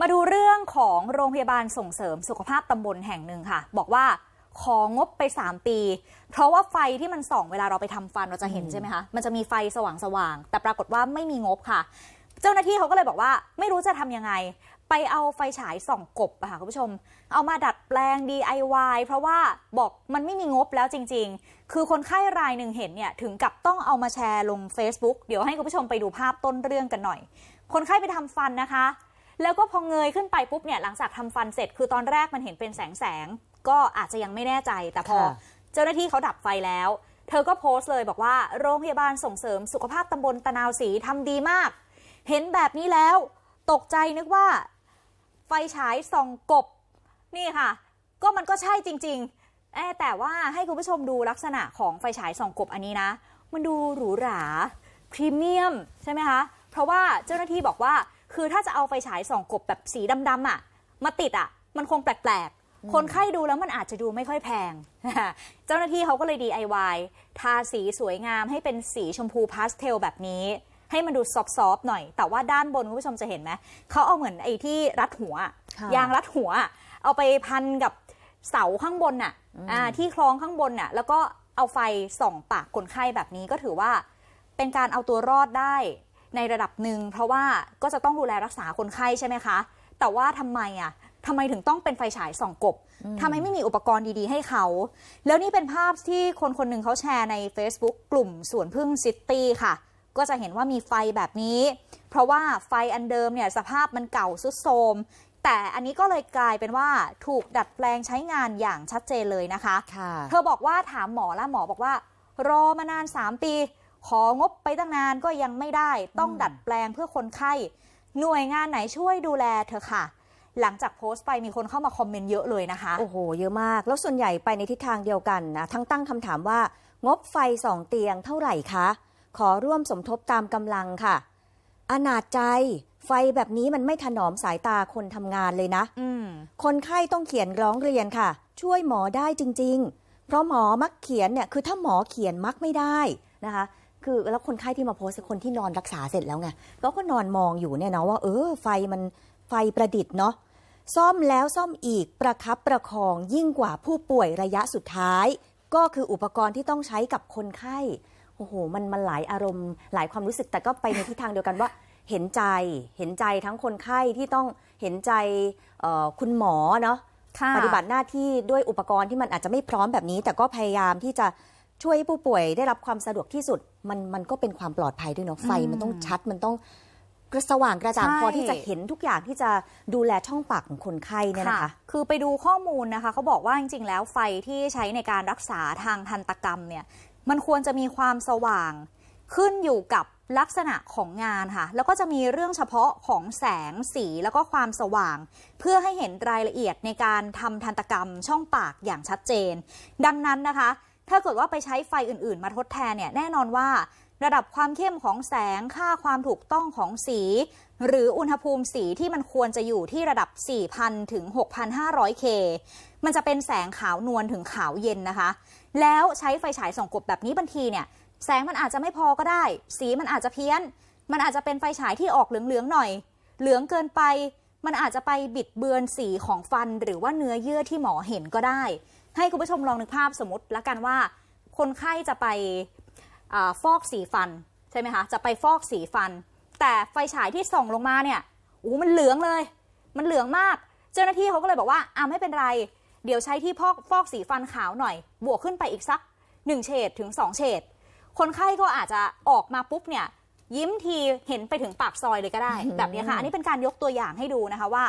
มาดูเรื่องของโรงพยาบาลส่งเสริมสุขภาพตำบลแห่งหนึ่งค่ะ บอกว่าของบไป 3 ปี เพราะว่าไฟที่มันส่องเวลาเราไปทำฟันเราจะเห็นใช่ไหมคะมันจะมีไฟสว่างๆแต่ปรากฏว่าไม่มีงบค่ะ เจ้าหน้าที่เขาก็เลยบอกว่า ไม่รู้จะทำยังไง ไปเอาไฟฉายส่องกบค่ะคุณผู้ชม เอามาดัดแปลง DIY เพราะว่าบอกมันไม่มีงบแล้วจริง ๆ คือคนไข้รายหนึ่งเห็นเนี่ยถึงกับต้องเอามาแชร์ลง Facebook เดี๋ยวให้คุณผู้ชมไปดูภาพต้นเรื่องกันหน่อย คนไข้ไปทำฟันนะคะ แล้วก็พอเงยขึ้นไปปุ๊บเนี่ยหลังจากทำฟันเสร็จ คือตอนแรกมันเห็นเป็นแสงแสงๆก็อาจจะยังไม่แน่ใจ แต่พอค่ะเจ้าหน้าที่เขาดับไฟแล้ว เธอก็โพสต์เลยบอกว่าโรงพยาบาลส่งเสริมสุขภาพตำบลตะนาวศรีทำดีมาก เห็นแบบนี้แล้ว ตกใจนึกว่า ไฟฉายส่องกบ นี่ค่ะ ก็มันก็ใช่จริงๆเอ้แต่ว่าให้คุณผู้ชมดูลักษณะของไฟฉายส่องกบอันนี้นะ มันดูหรูหราพรีเมียมใช่ไหมคะ เพราะว่าเจ้าหน้าที่บอกว่า คือถ้าจะเอาไฟฉายส่องกบแบบสีดำๆอะ มาติดอะ มันคงแปลกๆ คนไข้ดูแล้วมันอาจจะดูไม่ค่อยแพง เจ้าหน้าที่เขาก็เลย DIY ทาสีสวยงามให้เป็นสีชมพูพาสเทลแบบนี้ ให้มันดูซอฟๆหน่อย แต่ว่าด้านบนคุณผู้ชมจะเห็นไหมเขาเอาเหมือนไอ้ที่รัดหัวอะค่ะยางรัดหัวอะเอาไปพันกับเสาข้างบนน่ะอ่าที่คล้องข้างบนน่ะ แล้วก็เอาไฟส่องปากคนไข้แบบนี้ก็ถือว่าเป็นการเอาตัวรอดได้ ในระดับหนึ่งเพราะว่าก็จะต้องดูแลรักษาคนไข้ใช่ไหมคะ แต่ว่าทำไมอะทำไมถึงต้องเป็นไฟฉายส่องกบทำไมไม่มีอุปกรณ์ดีๆให้เขา แล้วนี่เป็นภาพที่คนคนหนึ่งเขาแชร์ใน Facebook กลุ่มสวนพึ่งซิตี้ค่ะ ก็จะเห็นว่ามีไฟแบบนี้ เพราะว่าไฟอันเดิมเนี่ยสภาพมันเก่าสุดโทรมแต่อันนี้ก็เลยกลายเป็นว่าถูกดัดแปลงใช้งานอย่างชัดเจนเลยนะคะค่ะเธอบอกว่าถามหมอแล้วหมอบอกว่า รอมานาน 3 ปี ของบไปตั้งนานก็ยังไม่ได้ต้องอืมดัดแปลงเพื่อคนไข้ หน่วยงานไหนช่วยดูแลเธอค่ะ หลังจากโพสต์ไปมีคนเข้ามาคอมเมนต์เยอะเลยนะคะ โอ้โห เยอะมาก แล้วส่วนใหญ่ไปในทิศทางเดียวกันนะ ทั้งตั้งคำถามว่างบไฟสองเตียงเท่าไหร่คะ ขอร่วมสมทบตามกำลังค่ะ อนาจใจ ไฟแบบนี้มันไม่ถนอมสายตาคนทำงานเลยนะอืมคนไข้ต้องเขียนร้องเรียนค่ะ ช่วยหมอได้จริง ๆ เพราะหมอมักเขียนเนี่ย คือถ้าหมอเขียนมักไม่ได้นะคะ คือแล้วคนไข้ที่มาโพสต์คือคนที่นอนรักษาเสร็จแล้วไงเขาก็นอนมองอยู่เนี่ยเนาะว่าเออไฟมันไฟประดิษฐ์เนาะซ่อมแล้วซ่อมอีกประคับประคองยิ่งกว่าผู้ป่วยระยะสุดท้าย ก็คืออุปกรณ์ที่ต้องใช้กับคนไข้โอ้โหมันมันหลายอารมณ์หลายความรู้สึกแต่ก็ไปในทิศทางเดียวกันว่าเห็นใจเห็นใจทั้งคนไข้ที่ต้องเห็นใจเอ่อคุณหมอเนาะค่ะปฏิบัติหน้าที่ด้วยอุปกรณ์ที่มันอาจจะไม่พร้อมแบบนี้ แต่ก็พยายามที่จะ ช่วยให้ผู้ป่วยได้รับความสะดวกที่สุด มันมันก็เป็นความปลอดภัยด้วยเนาะไฟมันต้องชัดมันต้องกระสว่างกระจ่างใช่พอที่จะเห็นทุกอย่างที่จะดูแลช่องปากของคนไข้เนี่ยนะคะ คือไปดูข้อมูลนะคะเขาบอกว่าจริง ๆ แล้วไฟที่ใช้ในการรักษาทางทันตกรรมเนี่ยมันควรจะมีความสว่างขึ้นอยู่กับลักษณะของงานค่ะ แล้วก็จะมีเรื่องเฉพาะของแสงสีแล้วก็ความสว่าง เพื่อให้เห็นรายละเอียดในการทำทันตกรรมช่องปากอย่างชัดเจน ดังนั้นนะคะ ถ้าเกิดว่าไปใช้ไฟอื่นๆ มาทดแทนเนี่ยแน่นอนว่า ระดับความเข้มของแสงค่าความถูกต้องของสี หรืออุณหภูมิสีที่มันควรจะอยู่ที่ระดับ 4,000 ถึง 6,500 K มันจะเป็นแสงขาวนวลถึงขาวเย็นนะคะ แล้วใช้ไฟฉายส่องกบแบบนี้บางทีเนี่ยแสงมันอาจจะไม่พอก็ได้ สีมันอาจจะเพี้ยน มันอาจจะเป็นไฟฉายที่ออกเหลืองๆหน่อย เหลืองเกินไป มันอาจจะไปบิดเบือนสีของฟันหรือว่าเนื้อเยื่อที่หมอเห็นก็ได้ ให้คุณผู้ชมลองนึกภาพสมมติละกันว่า คนไข้จะไปอฟอกสีฟันใช่ไหมคะจะไปฟอกสีฟัน แต่ไฟฉายที่ส่องลงมาเนี่ยอู้มันเหลืองเลย มันเหลืองมาก เจ้าหน้าที่เขาก็เลยบอกว่าอ่าไม่เป็นไร เดี๋ยวใช้ที่พอกฟอกสีฟันขาวหน่อย บวกขึ้นไปอีกสัก1เฉดถึง2เฉดคนไข้ก็อาจจะออกมาปุ๊บเนี่ยยิ้มทีเห็นไปถึงปากซอยเลยก็ได้ แบบนี้ค่ะ อันนี้เป็นการยกตัวอย่างให้ดูนะคะว่า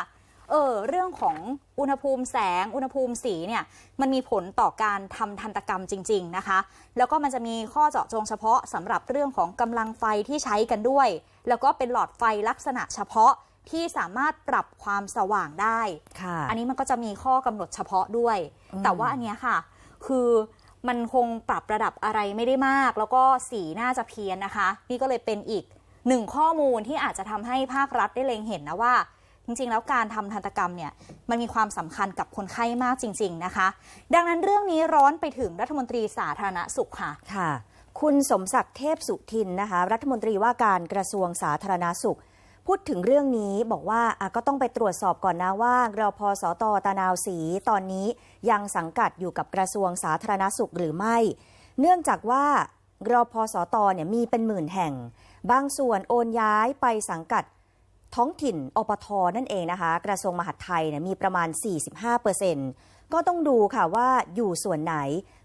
เออเรื่องของอุณหภูมิแสง อุณหภูมิสีเนี่ยมันมีผลต่อการทำทันตกรรมจริง ๆนะคะ แล้วก็มันจะมีข้อเจาะจงเฉพาะสำหรับเรื่องของกำลังไฟที่ใช้กันด้วย แล้วก็เป็นหลอดไฟลักษณะเฉพาะที่สามารถปรับความสว่างได้ค่ะอันนี้มันก็จะมีข้อกำหนดเฉพาะด้วย แต่ว่าอันเนี้ยค่ะ คือมันคงปรับระดับอะไรไม่ได้มาก แล้วก็สีน่าจะเพี้ยนนะคะ นี่ก็เลยเป็นอีกหนึ่งข้อมูลที่อาจจะทำให้ภาครัฐได้เล็งเห็นนะว่า จริงๆ แล้วการทำทันตกรรมเนี่ยมันมีความสำคัญกับคนไข้มากจริง ๆ นะคะ ดังนั้นเรื่องนี้ร้อนไปถึงรัฐมนตรีสาธารณสุขค่ะค่ะ คุณสมศักดิ์เทพสุทินนะคะ รัฐมนตรีว่าการกระทรวงสาธารณาสุข พูดถึงเรื่องนี้บอกว่าก็ต้องไปตรวจสอบก่อนนะว่ารพสตตานาวศรีตอนนี้ยังสังกัดอยู่กับกระทรวงสาธารณสุขหรือไม่ เนื่องจากว่ารพสตเนี่ยมีเป็นหมื่นแห่ง บางส่วนโอนย้ายไปสังกัด ท้องถิ่นอปทนั่นเองนะคะ กระทรวงมหาดไทยเนี่ยมีประมาณ 45%ก็ต้องดูค่ะว่าอยู่ส่วนไหน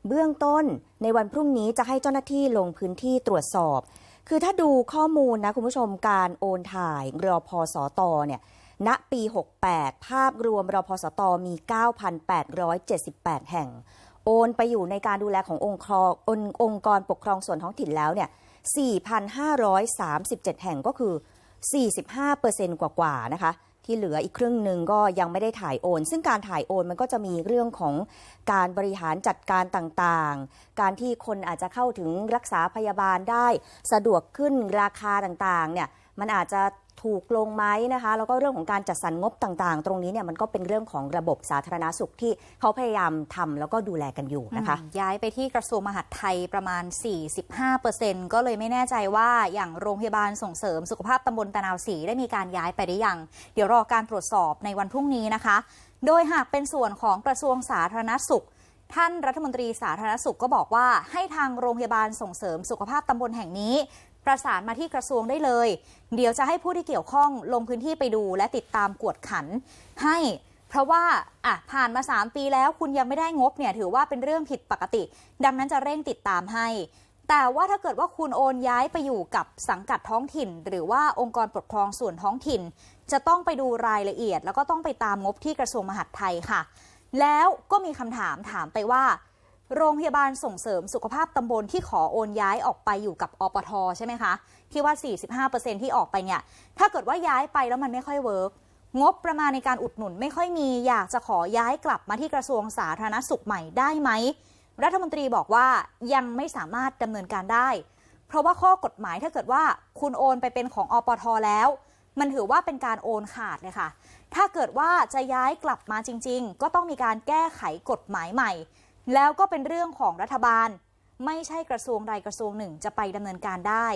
เบื้องต้นในวันพรุ่งนี้จะให้เจ้าหน้าที่ลงพื้นที่ตรวจสอบ คือถ้าดูข้อมูลนะคุณผู้ชมการโอนถ่ายรอพอสตเนี่ยณปี 68 ภาพรวมรอพอสตมี 9,878 แห่ง โอนไปอยู่ในการดูแลขององค์ครององค์องค์กรปกครองส่วนท้องถิ่นแล้วเนี่ย4,537 แห่งก็คือ 45%กว่าๆนะคะ ที่เหลืออีกครึ่งหนึ่งก็ยังไม่ได้ถ่ายโอน ซึ่งการถ่ายโอนมันก็จะมีเรื่องของการบริหารจัดการต่างๆ การที่คนอาจจะเข้าถึงรักษาพยาบาลได้ สะดวกขึ้นราคาต่างๆเนี่ยมันอาจจะ ถูกลงไหมนะคะ แล้วก็เรื่องของการจัดสรรงบต่างๆ ตรงนี้เนี่ยมันก็เป็นเรื่องของระบบสาธารณสุขที่เขาพยายามทำแล้วก็ดูแลกันอยู่นะคะ ย้ายไปที่กระทรวงมหาดไทยประมาณ 45%ก็เลยไม่แน่ใจว่าอย่างโรงพยาบาลส่งเสริมสุขภาพตำบลตะนาวศรีได้มีการย้ายไปหรือยัง เดี๋ยวรอการตรวจสอบในวันพรุ่งนี้นะคะ โดยหากเป็นส่วนของกระทรวงสาธารณสุขท่านรัฐมนตรีสาธารณสุขก็บอกว่าให้ทางโรงพยาบาลส่งเสริมสุขภาพตำบลแห่งนี้ ประสานมาที่กระทรวงได้เลย เดี๋ยวจะให้ผู้ที่เกี่ยวข้องลงพื้นที่ไปดูและติดตามกวดขัน ให้เพราะว่าอะผ่านมา 3 ปีแล้วคุณยังไม่ได้งบเนี่ยถือว่าเป็นเรื่องผิดปกติ ดังนั้นจะเร่งติดตามให้ แต่ว่าถ้าเกิดว่าคุณโอนย้ายไปอยู่กับสังกัดท้องถิ่น หรือว่าองค์กรปกครองส่วนท้องถิ่น จะต้องไปดูรายละเอียด แล้วก็ต้องไปตามงบที่กระทรวงมหาดไทยค่ะ แล้วก็มีคำถามถามไปว่า โรงพยาบาลส่งเสริมสุขภาพตำบลที่ขอโอนย้ายออกไปอยู่กับอปทใช่ไหมคะ ที่ว่า 45%ที่ออกไปเนี่ย ถ้าเกิดว่าย้ายไปแล้วมันไม่ค่อยเวิร์กงบประมาณในการอุดหนุนไม่ค่อยมีอยากจะขอย้ายกลับมาที่กระทรวงสาธารณสุขใหม่ได้ไหม รัฐมนตรีบอกว่ายังไม่สามารถดำเนินการได้ เพราะว่าข้อกฎหมายถ้าเกิดว่าคุณโอนไปเป็นของอปทแล้ว มันถือว่าเป็นการโอนขาดเลยค่ะ ถ้าเกิดว่าจะย้ายกลับมาจริง ๆ ก็ต้องมีการแก้ไขกฎหมายใหม่ แล้วก็เป็นเรื่องของรัฐบาล ไม่ใช่กระทรวงใดกระทรวงหนึ่งจะไปดำเนินการได้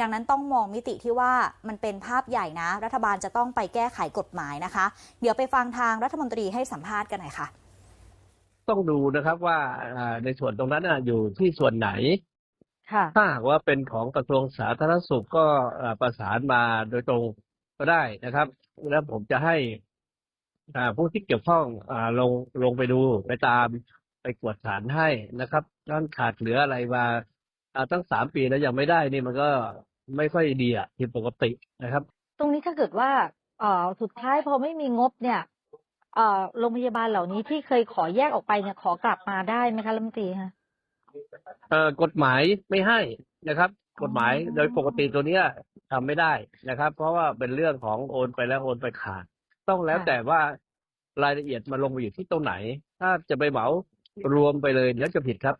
ดังนั้นต้องมองมิติที่ว่ามันเป็นภาพใหญ่นะ รัฐบาลจะต้องไปแก้ไขกฎหมายนะคะ เดี๋ยวไปฟังทางรัฐมนตรีให้สัมภาษณ์กันหน่อยค่ะ ต้องดูนะครับว่าอ่าในส่วนตรงนั้นน่ะอยู่ที่ส่วนไหนค่ะถ้าหากว่าเป็นของกระทรวงสาธารณสุขก็อ่าประสานมาโดยตรงก็ได้นะครับ แล้วผมจะให้อ่าผู้ที่เกี่ยวข้องอ่าลงลงไปดูไปตาม ไปกวดสารให้นะครับนั่นขาดเหลืออะไรมาอ่าตั้งสามปีแล้วยังไม่ได้นี่มันก็ไม่ค่อยดีอะผิดปกตินะครับ ตรงนี้ถ้าเกิดว่าเอ่อสุดท้ายพอไม่มีงบเนี่ยเอ่อโรงพยาบาลเหล่านี้ที่เคยขอแยกออกไปเนี่ยขอกลับมาได้ไหมคะรัฐมนตรีคะเอ่อกฎหมายไม่ให้นะครับ กฎหมายโดยปกติตัวเนี้ยทำไม่ได้นะครับ เพราะว่าเป็นเรื่องของโอนไปแล้วโอนไปขาด ต้องแล้วแต่ว่ารายละเอียดมาลงไปอยู่ที่ตรงไหน ถ้าจะไปเหมา รวมไปเลยเดี๋ยวจะผิดครับ